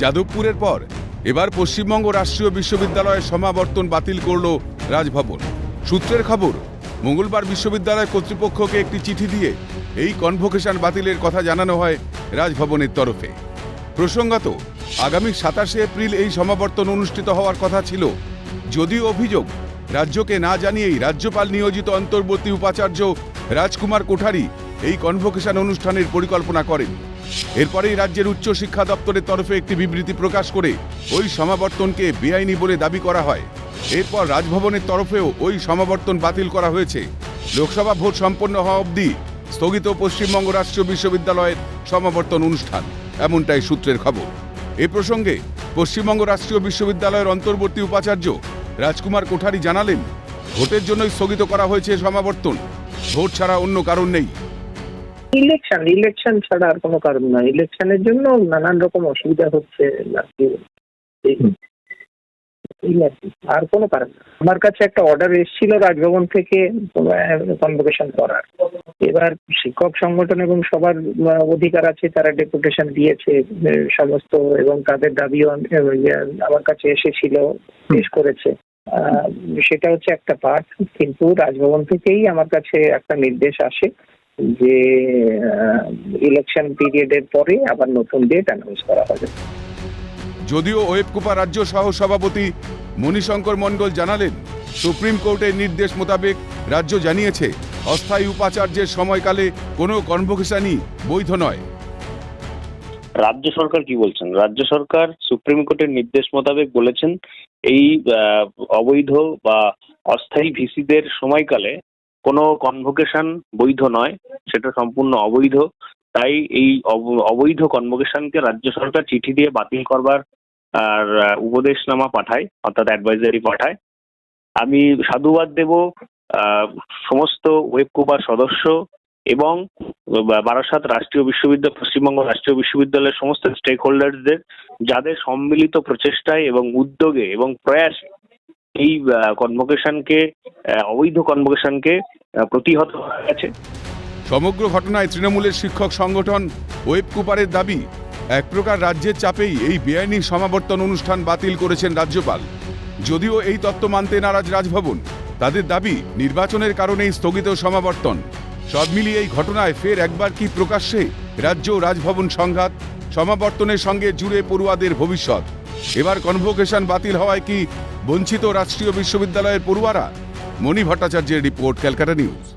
যাদবপুরের পর এবার পশ্চিমবঙ্গ রাষ্ট্রীয় বিশ্ববিদ্যালয়ের সমাবর্তন বাতিল করল রাজভবন। সূত্রের খবর, মঙ্গলবার বিশ্ববিদ্যালয় কর্তৃপক্ষকে একটি চিঠি দিয়ে এই কনভোকেশন বাতিলের কথা জানানো হয় রাজভবনের তরফে। প্রসঙ্গত, আগামী সাতাশে এপ্রিল এই সমাবর্তন অনুষ্ঠিত হওয়ার কথা ছিল। যদিও অভিযোগ, রাজ্যকে না জানিয়েই রাজ্যপাল নিয়োজিত অন্তর্বর্তী উপাচার্য রাজকুমার কোঠারি এই কনভোকেশন অনুষ্ঠানের পরিকল্পনা করেন। এরপরেই রাজ্যের উচ্চ শিক্ষা দপ্তরের তরফে একটি বিবৃতি প্রকাশ করে ওই সমাবর্তনকে বেআইনি বলে দাবি করা হয়। এরপর রাজভবনের তরফেও ওই সমাবর্তন বাতিল করা হয়েছে। লোকসভা ভোট সম্পন্ন হওয়া অবধি স্থগিত পশ্চিমবঙ্গ রাষ্ট্রীয় বিশ্ববিদ্যালয়ের সমাবর্তন অনুষ্ঠান, এমনটাই সূত্রের খবর। এ প্রসঙ্গে পশ্চিমবঙ্গ রাষ্ট্রীয় বিশ্ববিদ্যালয়ের অন্তর্বর্তী উপাচার্য রাজকুমার কোঠারি জানালেন, ভোটের জন্যই স্থগিত করা হয়েছে সমাবর্তন। ভোট ছাড়া অন্য কারণ নেই। ইলেকশন ইলেকশন ছাড়া আর কোনো কারণ নয় ইলেকশনের জন্য নানান রকম অসুবিধা হচ্ছে আর কোনো কারণ আমার কাছে একটা অর্ডার এসেছিল রাজভবন থেকে কনভোকেশন করার। এবার শিক্ষক সংগঠন এবং সবার অধিকার আছে তারা ডেপুটেশন দিয়েছে সমস্ত এবং তাদের দাবিও আমার কাছে এসেছিল পেশ করেছে। সেটা হচ্ছে একটা পার্ট কিন্তু রাজভবন থেকেই আমার কাছে একটা নির্দেশ আসে। যে ইলেকশন পিরিয়ডের পরে আবার নতুন ডেট অ্যানাউন্স করা হবে। যদিও ওয়েবকুপা রাজ্য সহ সভাপতি মণিশঙ্কর মণ্ডল জানালেন সুপ্রিম কোর্টের নির্দেশ মোতাবেক রাজ্য জানিয়েছে অস্থায়ী উপাচার্যের সময়কালে কোনো কনভোকেশনই বৈধ নয়। রাজ্য সরকার কি বলছেন? রাজ্য সরকার সুপ্রিম কোর্টের নির্দেশ মোতাবেক বলেছেন এই অবৈধ বা অস্থায়ী ভিসিদের সময়কালে কোনো কনভোকেশন বৈধ নয়, সেটা সম্পূর্ণ অবৈধ। তাই এই অব- অবৈধ কনভোকেশনকে রাজ্য সরকার চিঠি দিয়ে বাতিল করবার, আর উপদেশনামা পাঠায়, অর্থাৎ অ্যাডভাইজারি পাঠায়। আমি সাধুবাদ দেব সমস্ত ওয়েবকুপার সদস্য এবং বারাসাত রাষ্ট্রীয় বিশ্ববিদ্যালয়, পশ্চিমবঙ্গ রাষ্ট্রীয় বিশ্ববিদ্যালয়ের সমস্ত স্টেক হোল্ডারদের যাদের সম্মিলিত প্রচেষ্টায় এবং উদ্যোগে এবং প্রয়াসে এই কনভোকেশনকে অবৈধ কনভোকেশনকে প্রতিহত গেছে। সমগ্র ঘটনায় তৃণমূলের শিক্ষক সংগঠন ওয়েব কুপারের দাবি, এক প্রকার রাজ্যের চাপেই এই বেআইনি সমাবর্তন অনুষ্ঠান বাতিল করেছেন রাজ্যপাল। যদিও এই তত্ত্ব মানতে নারাজ রাজভবন, তাদের দাবি নির্বাচনের কারণেই স্থগিত সমাবর্তন। সব মিলিয়ে এই ঘটনায় ফের একবার কি প্রকাশ্যে রাজ্য রাজভবন সংঘাত, সমাবর্তনের সঙ্গে জুড়ে পড়ুয়াদের ভবিষ্যৎ। এবার কনভোকেশন বাতিল হওয়ায় কি বঞ্চিত রাষ্ট্রীয় বিশ্ববিদ্যালয়ের পড়ুয়ারা? মণি ভট্টাচার্যের রিপোর্ট ক্যালকাটা নিউজ।